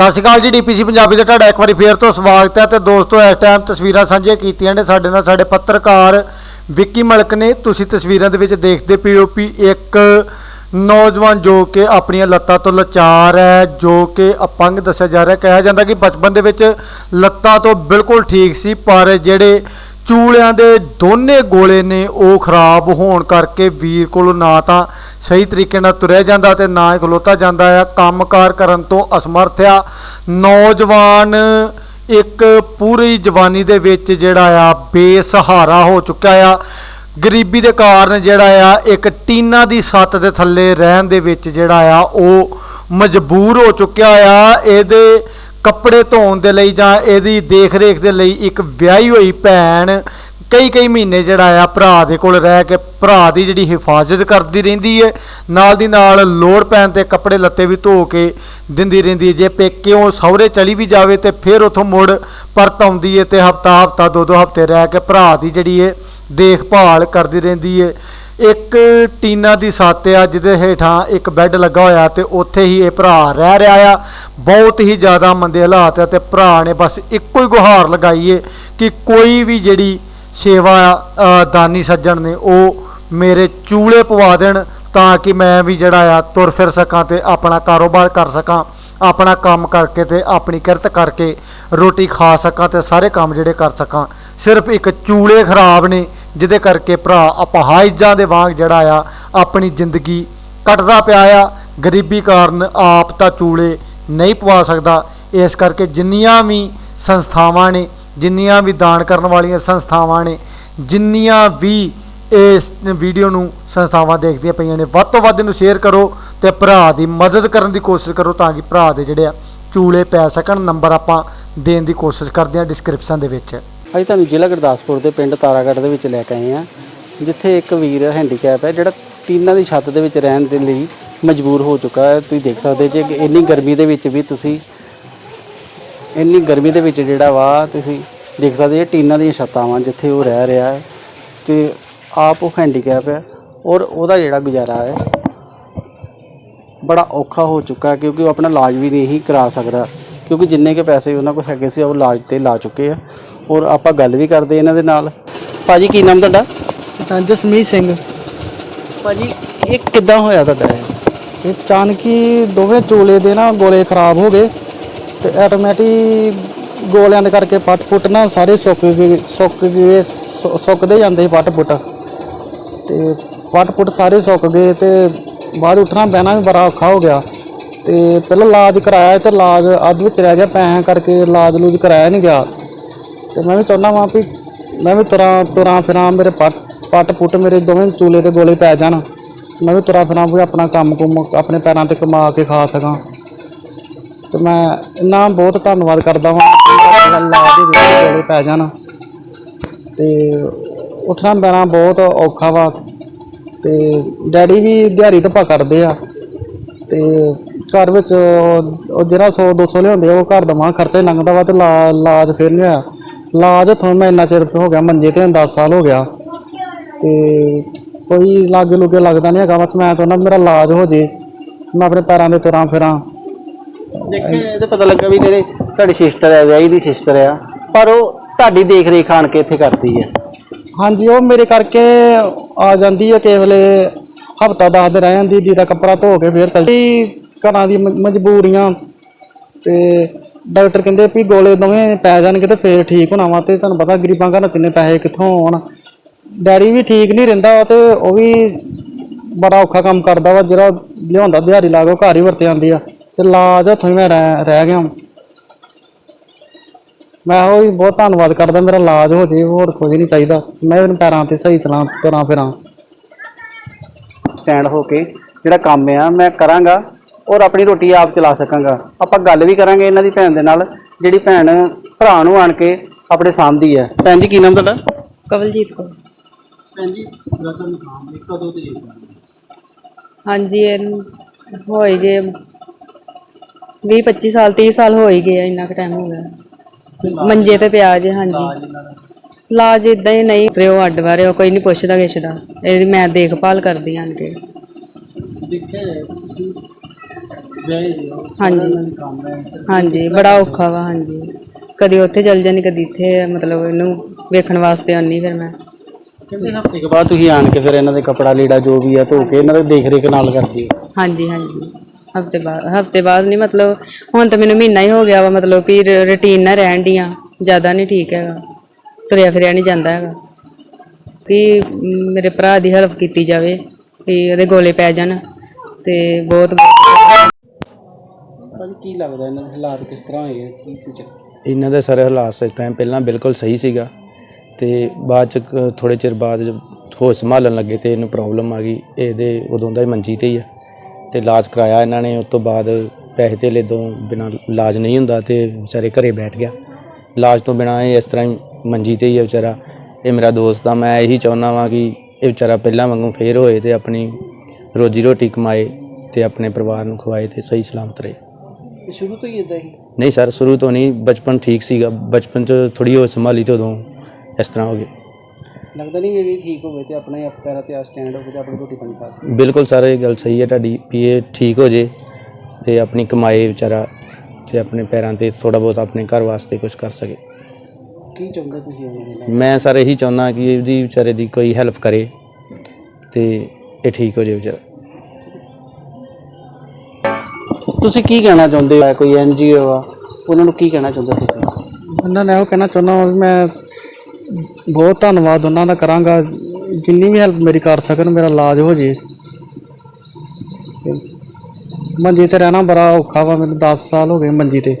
ਸਤਿ ਸ਼੍ਰੀ ਅਕਾਲ ਜੀ, ਡੀਪੀਸੀ ਪੰਜਾਬੀ ਦਾ ਤੁਹਾਡਾ ਇੱਕ ਵਾਰੀ ਫੇਰ ਤੋਂ ਸਵਾਗਤ ਹੈ ਤੇ ਦੋਸਤੋ, ਇਸ ਟਾਈਮ ਤਸਵੀਰਾਂ ਸਾਂਝੀਆਂ ਕੀਤੀਆਂ ਨੇ ਸਾਡੇ ਨਾਲ ਸਾਡੇ ਪੱਤਰਕਾਰ ਵਿੱਕੀ ਮਲਕ ਨੇ। ਤੁਸੀਂ ਤਸਵੀਰਾਂ ਦੇ ਵਿੱਚ ਦੇਖਦੇ ਪਏ ਹੋ ਵੀ ਇੱਕ ਨੌਜਵਾਨ ਜੋ ਕਿ ਆਪਣੀਆਂ ਲੱਤਾਂ ਤੋਂ ਲਾਚਾਰ ਹੈ, ਜੋ ਕਿ ਅਪੰਗ ਦੱਸਿਆ ਜਾ ਰਿਹਾ। ਕਿਹਾ ਜਾਂਦਾ ਕਿ ਬਚਪਨ ਦੇ ਵਿੱਚ ਲੱਤਾਂ ਤੋਂ ਬਿਲਕੁਲ ਠੀਕ ਸੀ, ਪਰ ਜਿਹੜੇ ਚੂਲਿਆਂ ਦੇ ਦੋਨੇ ਗੋਲੇ ਨੇ, ਉਹ ਖਰਾਬ ਹੋਣ ਕਰਕੇ ਵੀਰ ਕੋਲੋਂ ਨਾ ਤਾਂ ਸਹੀ ਤਰੀਕੇ ਨਾਲ ਤੁਰਿਆ ਜਾਂਦਾ ਤੇ ਨਾ ਖਲੋਤਾ ਜਾਂਦਾ ਆ। ਕੰਮਕਾਰ ਕਰਨ ਤੋਂ ਅਸਮਰਥ ਆ। ਨੌਜਵਾਨ ਇੱਕ ਪੂਰੀ ਜਵਾਨੀ ਦੇ ਵਿੱਚ ਜਿਹੜਾ ਆ, ਬੇਸਹਾਰਾ ਹੋ ਚੁੱਕਾ ਆ। ਗਰੀਬੀ ਦੇ ਕਾਰਨ ਜਿਹੜਾ ਆ, ਇੱਕ ਟੀਨਾ ਦੀ ਛੱਤ ਦੇ ਥੱਲੇ ਰਹਿਣ ਦੇ ਵਿੱਚ ਜਿਹੜਾ ਆ, ਉਹ ਮਜਬੂਰ ਹੋ ਚੁੱਕਿਆ ਆ। ਇਹਦੇ ਕੱਪੜੇ ਧੋਣ ਦੇ ਲਈ ਜਾਂ ਇਹਦੀ ਦੇਖ-ਰੇਖ ਦੇ ਲਈ ਇੱਕ ਵਿਆਹੀ ਹੋਈ ਭੈਣ ਕਈ ਕਈ ਮਹੀਨੇ ਜਿਹੜਾ ਆ ਭਰਾ ਦੇ ਕੋਲ ਰਹਿ ਕੇ ਭਰਾ ਦੀ ਜਿਹੜੀ ਹਿਫਾਜ਼ਤ ਕਰਦੀ ਰਹਿੰਦੀ ਹੈ ਨਾਲ ਦੀ ਨਾਲ ਲੋੜ ਪੈਣ ਤੇ ਕੱਪੜੇ ਲੱਤੇ ਵੀ ਧੋ ਕੇ ਦਿੰਦੀ ਰਹਿੰਦੀ ਹੈ ਜੇ ਪੇਕਿਓਂ ਸਹੁਰੇ ਚਲੀ ਵੀ ਜਾਵੇ ਤੇ ਫਿਰ ਉਥੋਂ ਮੁੜ ਪਰਤ ਆਉਂਦੀ ਹੈ ਤੇ ਹਫਤਾ ਹਫਤਾ, ਦੋ ਦੋ ਹਫ਼ਤੇ ਰਹਿ ਕੇ ਭਰਾ ਦੀ ਜਿਹੜੀ ਹੈ ਦੇਖਭਾਲ ਕਰਦੀ ਰਹਿੰਦੀ ਹੈ ਇੱਕ ਟੀਨਾ ਦੀ ਛੱਤ ਆ, ਜਿਹਦੇ ਹੇਠਾਂ ਇੱਕ ਬੈੱਡ ਲੱਗਾ ਹੋਇਆ ਤੇ ਉੱਥੇ ਹੀ ਇਹ ਭਰਾ ਰਹਿ ਰਿਹਾ ਆ। ਬਹੁਤ ਹੀ ਜ਼ਿਆਦਾ ਮੰਦੇ ਹਾਲਾਤ ਆ ਤੇ ਭਰਾ ਨੇ ਬਸ ਇੱਕੋ ਹੀ ਗੁਹਾਰ ਲਗਾਈ ਏ ਕਿ ਕੋਈ ਵੀ ਜਿਹੜੀ ਸੇਵਾ ਅ, ਦਾਨੀ ਸੱਜਣ ਨੇ ਉਹ ਮੇਰੇ ਚੂਲੇ ਪਵਾ ਦੇਣ ਤਾਂ ਕਿ ਮੈਂ ਵੀ ਜਿਹੜਾ ਆ ਤੁਰ ਫਿਰ ਸਕਾਂ ਤੇ ਆਪਣਾ ਕਾਰੋਬਾਰ ਕਰ ਸਕਾਂ ਆਪਣਾ ਕੰਮ ਕਰਕੇ ਤੇ ਆਪਣੀ ਕਿਰਤ ਕਰਕੇ ਰੋਟੀ ਖਾ ਸਕਾਂ ਤੇ ਸਾਰੇ ਕੰਮ ਜਿਹੜੇ ਕਰ ਸਕਾਂ। ਸਿਰਫ ਇੱਕ ਚੂਲੇ ਖਰਾਬ ਨੇ ਜਿਹਦੇ ਕਰਕੇ ਭਰਾ ਅਪਹਾਇਜ਼ਾਂ ਦੇ ਵਾਂਗ ਜਿਹੜਾ ਆ ਆਪਣੀ ਜ਼ਿੰਦਗੀ ਕੱਟਦਾ ਪਿਆ ਆ। ਗਰੀਬੀ ਕਾਰਨ ਆਪ ਤਾਂ ਚੂਲੇ ਨਹੀਂ ਪਵਾ ਸਕਦਾ। ਇਸ ਕਰਕੇ ਜਿੰਨੀਆਂ ਵੀ ਸੰਸਥਾਵਾਂ ਨੇ ਜਿੰਨੀਆਂ ਵੀ ਦਾਨ ਕਰਨ ਵਾਲੀਆਂ ਸੰਸਥਾਵਾਂ ਨੇ, ਜਿੰਨੀਆਂ ਵੀ ਇਸ ਵੀਡੀਓ ਨੂੰ ਸੰਸਥਾਵਾਂ ਦੇਖਦੀਆਂ ਪਈਆਂ ਨੇ, ਵੱਧ ਤੋਂ ਵੱਧ ਇਹਨੂੰ ਸ਼ੇਅਰ ਕਰੋ ਤੇ ਭਰਾ ਦੀ ਮਦਦ ਕਰਨ ਦੀ ਕੋਸ਼ਿਸ਼ ਕਰੋ ਤਾਂ ਕਿ ਭਰਾ ਦੇ ਜਿਹੜੇ ਆ ਚੂਲੇ ਪੈ ਸਕਣ ਨੰਬਰ ਆਪਾਂ ਦੇਣ ਦੀ ਕੋਸ਼ਿਸ਼ ਕਰਦੇ ਹਾਂ ਡਿਸਕ੍ਰਿਪਸ਼ਨ ਦੇ ਵਿੱਚ। ਅਸੀਂ ਤੁਹਾਨੂੰ ਜ਼ਿਲ੍ਹਾ ਗੁਰਦਾਸਪੁਰ ਦੇ ਪਿੰਡ ਤਾਰਾਗੜ੍ਹ ਦੇ ਵਿੱਚ ਲੈ ਕੇ ਆਏ ਆ ਜਿੱਥੇ ਇੱਕ ਵੀਰ ਹੈਂਡੀਕੈਪ ਹੈ, ਜਿਹੜਾ ਟੀਨਾਂ ਦੀ ਛੱਤ ਦੇ ਵਿੱਚ ਰਹਿਣ ਦੇ ਲਈ ਮਜਬੂਰ ਹੋ ਚੁੱਕਾ ਹੈ। ਤੁਸੀਂ ਦੇਖ ਸਕਦੇ ਜੇ ਇੰਨੀ ਗਰਮੀ ਦੇ ਵਿੱਚ ਵੀ ਤੁਸੀਂ ਇੰਨੀ ਗਰਮੀ ਦੇ ਵਿੱਚ ਜਿਹੜਾ ਵਾ ਤੁਸੀਂ ਦੇਖ ਸਕਦੇ ਜੇ ਟੀਨਾਂ ਦੀਆਂ ਛੱਤਾਂ ਵਾਂ ਜਿੱਥੇ ਉਹ ਰਹਿ ਰਿਹਾ ਹੈ। ਤੇ ਆਪ ਉਹ ਹੈਂਡੀਕੈਪ ਹੈ ਔਰ ਉਹਦਾ ਜਿਹੜਾ ਗੁਜ਼ਾਰਾ ਹੈ ਬੜਾ ਔਖਾ ਹੋ ਚੁੱਕਾ ਕਿਉਂਕਿ ਉਹ ਆਪਣਾ ਇਲਾਜ ਵੀ ਨਹੀਂ ਕਰਾ ਸਕਦਾ। ਕਿਉਂਕਿ ਜਿੰਨੇ ਕੇ ਪੈਸੇ ਉਹਨਾਂ ਕੋਲ ਹੈਗੇ ਸੀ ਉਹ ਇਲਾਜ ਤੇ ਲਾ ਚੁੱਕੇ ਆ। ਔਰ ਆਪਾਂ ਗੱਲ ਵੀ ਕਰਦੇ ਇਹਨਾਂ ਦੇ ਨਾਲ। ਭਾਜੀ ਕੀ ਨਾਮ ਤੁਹਾਡਾ? ਤਾਂ ਜਸਮੀਤ ਸਿੰਘ। ਭਾਜੀ ਇਹ ਕਿੱਦਾਂ ਹੋਇਆ ਤੁਹਾਡਾ ਇਹ? ਇਹ ਚਾਨਕੀ ਦੋਵੇਂ ਚੋਲੇ ਦੇ ਨਾ ਗੋਲੇ ਖਰਾਬ ਹੋ ਗਏ। ਤੇ ਆਟੋਮੈਟਿਕ ਗੋਲਿਆਂ ਦੇ ਕਰਕੇ ਪੱਟ ਪੁੱਟ ਨਾ ਸਾਰੇ ਸੁੱਕ ਗਏ ਸੁੱਕ ਗਏ, ਸੁ- ਸੁੱਕਦੇ ਜਾਂਦੇ ਸੀ ਪੱਟ ਪੁੱਟ। ਤੇ ਪੱਟ ਪੁੱਟ ਸਾਰੇ ਸੁੱਕ ਗਏ ਤੇ ਬਾਹਰ ਉੱਠਣਾ ਬਹਿਣਾ ਵੀ ਬੜਾ ਔਖਾ ਹੋ ਗਿਆ। ਤੇ ਪਹਿਲਾਂ ਇਲਾਜ ਕਰਾਇਆ ਤੇ ਇਲਾਜ ਅੱਧ ਵਿੱਚ ਰਹਿ ਗਿਆ, ਪੈਸਿਆਂ ਕਰਕੇ ਇਲਾਜ ਲੂਜ ਕਰਾਇਆ ਨਹੀਂ ਗਿਆ। ਤੇ ਮੈਂ ਵੀ ਚਾਹੁੰਦਾ ਵਾਂ ਵੀ ਮੈਂ ਵੀ ਤੁਰਾਂ ਤੁਰਾਂ ਫਿਰਾਂ ਮੇਰੇ ਪੱਟ ਪੱਟ ਪੁੱਟ ਮੇਰੇ ਦੋਵੇਂ ਚੂਲੇ ਤੇ ਗੋਲੇ ਪੈ ਜਾਣ। ਮੈਂ ਵੀ ਤੁਰਾਂ ਫਿਰਾਂ, ਵੀ ਆਪਣਾ ਕੰਮ ਕੁਮ ਆਪਣੇ ਪੈਰਾਂ ਤੇ ਕਮਾ ਕੇ ਖਾ ਸਕਾਂ। ਮੈਂ ਇੰਨਾ ਬਹੁਤ ਧੰਨਵਾਦ ਕਰਦਾ ਵਾਂ ਕਿ ਮੇਰਾ ਲਾ ਦੇ ਵਿੱਚ ਗੋਲੇ ਪੈ ਜਾਣ। ਤੇ ਉੱਠਣਾ ਬਹਿਣਾ ਬਹੁਤ ਔਖਾ ਵਾ। ਤੇ ਡੈਡੀ ਵੀ ਦਿਹਾੜੀ ਧੱਪਾ ਕਰਦੇ ਆ। ਤੇ ਘਰ ਵਿੱਚ ਉਹ ਉਹ ਜਿਹੜਾ 100 200 ਲਿਆਉਂਦੇ ਆ, ਉਹ ਘਰ ਦਾ ਮਾਂ ਖਰਚਾ ਹੀ ਲੰਘਦਾ ਵਾ ਤੇ ਲਾ- ਇਲਾਜ ਫਿਰ ਨਹੀਂ ਹੋਇਆ ਇਲਾਜ ਹੱਥੋਂ ਮੈਂ ਇੰਨਾ ਚਿਰ ਹੋ ਗਿਆ ਮੰਜੇ ਤੇ 10 ਸਾਲ ਹੋ ਗਿਆ। ਤੇ ਕੋਈ ਲਾਗੇ ਲੁਗੇ ਲੱਗਦਾ ਨਹੀਂ ਹੈਗਾ ਬਸ ਮੈਂ ਚਾਹੁੰਦਾ ਮੇਰਾ ਇਲਾਜ ਹੋ ਜੇ। ਮੈਂ ਆਪਣੇ ਪੈਰਾਂ ਦੇ ਤੁਰਾਂ ਫਿਰਾਂ। ਦੇਖਿਆ ਇਹਦੇ ਪਤਾ ਲੱਗਾ ਵੀ ਜਿਹੜੇ ਤੁਹਾਡੀ ਸਿਸਟਰ ਹੈ, ਵਿਆਹੀ ਦੀ ਸਿਸਟਰ ਆ, ਪਰ ਉਹ ਤੁਹਾਡੀ ਦੇਖ ਰੇਖ ਆਣ ਕੇ ਇੱਥੇ ਕਰਦੀ ਹੈ। ਹਾਂਜੀ, ਉਹ ਮੇਰੇ ਕਰਕੇ ਆ ਜਾਂਦੀ ਹੈ ਕਿਸੇ ਵੇਲੇ ਹਫਤਾ ਦਸ ਦਿਨ ਰਹਿ ਜਾਂਦੀ ਦੀ ਦਾ ਕੱਪੜਾ ਧੋ ਕੇ ਫੇਰ ਚਲਦੀ ਘਰਾਂ ਦੀ ਮ- ਮਜਬੂਰੀਆਂ ਤੇ ਡਾਕਟਰ ਕਹਿੰਦੇ ਵੀ ਗੋਲੇ ਦੋਵੇਂ ਪੈ ਜਾਣਗੇ ਤੇ ਫੇਰ ਠੀਕ ਹੋਣਾ ਵਾ ਤੇ ਤੁਹਾਨੂੰ ਪਤਾ ਗਰੀਬਾਂ ਘਰਾਂ ਚ ਇੰਨੇ ਪੈਸੇ ਕਿੱਥੋਂ ਆਉਣ। ਡੈਡੀ ਵੀ ਠੀਕ ਨਹੀਂ ਰਹਿੰਦਾ ਵਾ ਤੇ ਉਹ ਵੀ ਬੜਾ ਔਖਾ ਕੰਮ ਕਰਦਾ ਵਾ, ਜਿਹੜਾ ਲਿਆਉਂਦਾ ਦਿਹਾੜੀ ਲਾ ਕੇ ਉਹ ਘਰ ਹੀ ਵਰਤੇ ਜਾਂਦੀ ਆ। ਤੇ ਲਾਜ ਹੱਥੋਂ ਹੀ ਮੈਂ ਰਹਿ ਰਹਿ ਗਿਆ ਮੈਂ ਉਹ ਵੀ ਬਹੁਤ ਧੰਨਵਾਦ ਕਰਦਾ ਮੇਰਾ ਇਲਾਜ ਹੋ ਜੇ ਹੋਰ ਕੁਝ ਨਹੀਂ ਚਾਹੀਦਾ। ਮੈਂ ਇਹਨਾਂ ਪੈਰਾਂ ਤੇ ਸਹੀ ਤਰ੍ਹਾਂ ਤੁਰਾਂ ਫਿਰਾਂ। ਸਟੈਂਡ ਹੋ ਕੇ ਜਿਹੜਾ ਕੰਮ ਆ ਮੈਂ ਕਰਾਂਗਾ ਔਰ ਆਪਣੀ ਰੋਟੀ ਆਪ ਚਲਾ ਸਕਾਂਗਾ। ਆਪਾਂ ਗੱਲ ਵੀ ਕਰਾਂਗੇ ਇਹਨਾਂ ਦੀ ਭੈਣ ਦੇ ਨਾਲ ਜਿਹੜੀ ਭੈਣ ਭਰਾ ਨੂੰ ਆਣ ਕੇ ਆਪਣੇ ਸਾਂਭਦੀ ਹੈ ਭੈਣ ਜੀ ਕੀ ਨਾਮ ਤੁਹਾਡਾ? ਕਵਲਜੀਤ ਕੌਰ। ਭੈਣ ਜੀ ਰਤਨ ਨਾਮ ਕਦੋਂ ਤੇ ਹਾਂਜੀ ਇਹ ਹੋਏ 20 25 ਸਾਲ 30 ਸਾਲ ਹੋ ਹੀ ਗਏ ਆ, ਇੰਨਾ ਕੁ ਟਾਈਮ ਹੋ ਗਿਆ। ਮੰਜੇ ਤੇ ਪਿਆ ਜੇ ਹਾਂਜੀ। ਇਲਾਜ ਇਦਾਂ ਹੀ ਨਹੀਂ ਸਿਰੇ ਉਹ ਅੱਡ ਵਾਰੇ ਉਹ ਕੋਈ ਨਹੀਂ ਪੁੱਛਦਾ ਗਿੱਛਦਾ ਇਹਦੀ ਮੈਂ ਦੇਖਭਾਲ ਕਰਦੀ ਆਂ ਕੇ। ਹਾਂਜੀ। ਹਾਂਜੀ ਬੜਾ ਔਖਾ ਵਾ ਹਾਂਜੀ। ਕਦੀ ਉੱਥੇ ਚਲ ਜਾਂਦੀ ਕਦੀ ਇੱਥੇ ਮਤਲਬ ਇਹਨੂੰ ਵੇਖਣ ਵਾਸਤੇ ਆਉਣੀ ਫਿਰ ਮੈਂ। ਕਿੰਨੇ ਹਫ਼ਤੇ ਕੇ ਬਾਅਦ ਤੁਸੀਂ ਆਣ ਕੇ ਫਿਰ ਇਹਨਾਂ ਦੇ ਕਪੜਾ ਲੀੜਾ ਜੋ ਵੀ ਆ ਧੋ ਕੇ ਇਹਨਾਂ ਦੀ ਦੇਖ ਰੇਖ ਨਾਲ ਕਰਦੀ ਹੋ ਹਾਂਜੀ ਹਾਂਜੀ। ਹਫ਼ਤੇ ਬਾਅਦ ਹਫ਼ਤੇ ਬਾਅਦ ਨਹੀਂ ਮਤਲਬ ਹੁਣ ਤਾਂ ਮੈਨੂੰ ਮਹੀਨਾ ਹੀ ਹੋ ਗਿਆ ਵਾ ਮਤਲਬ ਕਿ ਰੁਟੀਨ ਨਾਲ ਰਹਿਣ ਡੀਆਂ ਜ਼ਿਆਦਾ ਨਹੀਂ ਠੀਕ ਹੈਗਾ ਤੁਰਿਆ ਫਿਰਿਆ ਨਹੀਂ ਜਾਂਦਾ ਹੈਗਾ। ਕਿ ਮੇਰੇ ਭਰਾ ਦੀ ਹੈਲਪ ਕੀਤੀ ਜਾਵੇ ਵੀ ਉਹਦੇ ਗੋਲੇ ਪੈ ਜਾਣ ਤੇ ਬਹੁਤ ਭਾਜੀ ਕੀ ਲੱਗਦਾ ਇਹਨਾਂ ਦੇ ਹਾਲਾਤ ਕਿਸ ਤਰ੍ਹਾਂ ਹੋਏ ਆ? ਕੀ ਸੀ ਇਹਨਾਂ ਦੇ ਸਾਰੇ ਹਾਲਾਤ ਇਸ ਟਾਈਮ ਪਹਿਲਾਂ ਬਿਲਕੁਲ ਸਹੀ ਸੀਗਾ ਤੇ ਬਾਅਦ ਚ ਥੋੜੇ ਚਿਰ ਬਾਅਦ ਜਦ ਹੋਸ਼ ਸੰਭਾਲਣ ਲੱਗੇ ਤੇ ਇਹਨੂੰ ਪ੍ਰੋਬਲਮ ਆ ਗਈ ਇਹਦੇ ਉਦੋਂ ਦਾ ਹੀ ਮੰਜੀ ਤੇ ਹੀ ਆ। ਤੇ ਇਲਾਜ ਕਰਾਇਆ ਇਹਨਾਂ ਨੇ ਉਸ ਤੋਂ ਬਾਅਦ ਪੈਸੇ ਧੇਲੇ ਤੋਂ ਬਿਨਾਂ ਇਲਾਜ ਨਹੀਂ ਹੁੰਦਾ ਤੇ ਵਿਚਾਰੇ ਘਰੇ ਬੈਠ ਗਿਆ। ਇਲਾਜ ਤੋਂ ਬਿਨਾਂ ਇਹ ਇਸ ਤਰ੍ਹਾਂ ਹੀ ਮੰਜੀ ਤੇ ਹੀ ਆ ਵਿਚਾਰਾ। ਇਹ ਮੇਰਾ ਦੋਸਤ ਆ ਮੈਂ ਇਹੀ ਚਾਹੁੰਦਾ ਵਾਂ ਕਿ ਇਹ ਵਿਚਾਰਾ ਪਹਿਲਾਂ ਵਾਂਗੂ ਫੇਰ ਹੋਏ ਤੇ ਆਪਣੀ ਰੋਜੀ ਰੋਟੀ ਕਮਾਏ ਤੇ ਆਪਣੇ ਪਰਿਵਾਰ ਨੂੰ ਖਵਾਏ ਤੇ ਸਹੀ ਸਲਾਮਤ ਰਹੇ। ਇਹ ਸ਼ੁਰੂ ਤੋਂ ਹੀ ਇਦਾਂ ਹੀ? ਨਹੀਂ ਸਰ ਸ਼ੁਰੂ ਤੋਂ ਨਹੀਂ ਬਚਪਨ ਠੀਕ ਸੀਗਾ। ਬਚਪਨ ਚ ਥੋੜੀ ਹੋ ਸੰਭਾਲੀ ਤੇ ਉਦੋਂ ਇਸ ਤਰ੍ਹਾਂ ਹੋ ਗਿਆ ਲੱਗਦਾ ਨਹੀਂ ਇਹ ਵੀ ਠੀਕ ਹੋਵੇ ਤੇ ਆਪਣੇ ਆਪ ਪੈਰਾਂ ਤੇ ਆ ਸਟੈਂਡ ਹੋ ਕੇ ਤੇ ਆਪਣੀ ਰੋਟੀ ਪਾਣੀ ਖਾ ਸਕੇ ਬਿਲਕੁਲ ਸਰ ਇਹ ਗੱਲ ਸਹੀ ਹੈ ਤੁਹਾਡੀ ਵੀ ਇਹ ਠੀਕ ਹੋ ਜੇ ਤੇ ਆਪਣੀ ਕਮਾਏ ਵਿਚਾਰਾ ਤੇ ਆਪਣੇ ਪੈਰਾਂ ਤੇ ਥੋੜਾ ਬਹੁਤ ਆਪਣੇ ਘਰ ਵਾਸਤੇ ਕੁਝ ਕਰ ਸਕੇ। ਕੀ ਚਾਹੁੰਦੇ ਤੁਸੀਂ ਉਹਨਾਂ ਨਾਲ ਮੈਂ ਸਰ ਇਹੀ ਚਾਹੁੰਦਾ ਕਿ ਇਹਦੀ ਵਿਚਾਰੇ ਦੀ ਕੋਈ ਹੈਲਪ ਕਰੇ ਤੇ ਇਹ ਠੀਕ ਹੋ ਜੇ ਵਿਚਾਰਾ। ਤੁਸੀਂ ਕੀ ਕਹਿਣਾ ਚਾਹੁੰਦੇ ਹੋ? ਕੋਈ ਐਨਜੀਓ ਆ ਉਹਨਾਂ ਨੂੰ ਕੀ ਕਹਿਣਾ ਚਾਹੁੰਦੇ ਤੁਸੀਂ? ਉਹਨਾਂ ਨੇ ਇਹੋ ਕਹਿਣਾ ਚਾਹੁੰਦਾ ਹਾਂ ਵੀ ਮੈਂ ਬਹੁਤ ਧੰਨਵਾਦ ਉਹਨਾਂ ਦਾ ਕਰਾਂਗਾ। ਜਿੰਨੀ ਵੀ ਹੈਲਪ ਮੇਰੀ ਕਰ ਸਕਣ, ਮੇਰਾ ਇਲਾਜ ਹੋ ਜੇ। ਮੰਜੀ ਤੇ ਰਹਿਣਾ ਬੜਾ ਔਖਾ ਵਾ, ਮੈਨੂੰ 10 ਸਾਲ ਹੋ ਗਏ ਮੰਜੀ ਤੇ।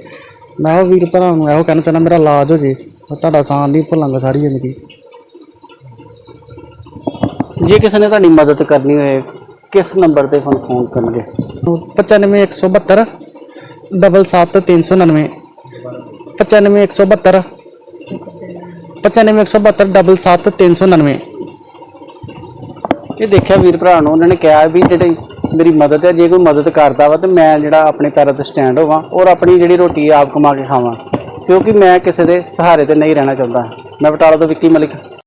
ਮੈਂ ਉਹ ਵੀਰ ਭਰਾ ਨੂੰ ਇਹੋ ਕਹਿਣਾ ਚਾਹੁੰਦਾ, ਮੇਰਾ ਇਲਾਜ ਹੋ ਜੇ। ਤੁਹਾਡਾ ਸਾਨ ਨਹੀਂ ਭੁੱਲਾਂਗਾ ਸਾਰੀ ਜ਼ਿੰਦਗੀ। ਜੇ ਕਿਸੇ ਨੇ ਤੁਹਾਡੀ ਮਦਦ ਕਰਨੀ ਹੋਏ, ਕਿਸ ਨੰਬਰ ਤੇ ਫੋਨ ਫੋਨ ਕਰਨਗੇ? 95172 77399 95172 95172 77399 ਇਹ ਦੇਖਿਆ ਵੀਰ ਭਰਾ ਨੂੰ, ਉਹਨਾਂ ਨੇ ਕਿਹਾ ਵੀ ਜਿਹੜੀ ਮੇਰੀ ਮਦਦ ਹੈ, ਜੇ ਕੋਈ ਮਦਦ ਕਰਦਾ ਵਾ ਤੇ ਮੈਂ ਜਿਹੜਾ ਆਪਣੇ ਪੈਰਾਂ ਤੇ ਸਟੈਂਡ ਹੋਵਾਂ ਔਰ ਆਪਣੀ ਜਿਹੜੀ ਰੋਟੀ ਆਪ ਕਮਾ ਕੇ ਖਾਵਾਂ। ਕਿਉਂਕਿ ਮੈਂ ਕਿਸੇ ਦੇ ਸਹਾਰੇ ਤੇ ਨਹੀਂ ਰਹਿਣਾ ਚਾਹੁੰਦਾ। ਮੈਂ ਬਟਾਲਾ ਤੋਂ ਵਿੱਕੀ ਮਲਿਕ।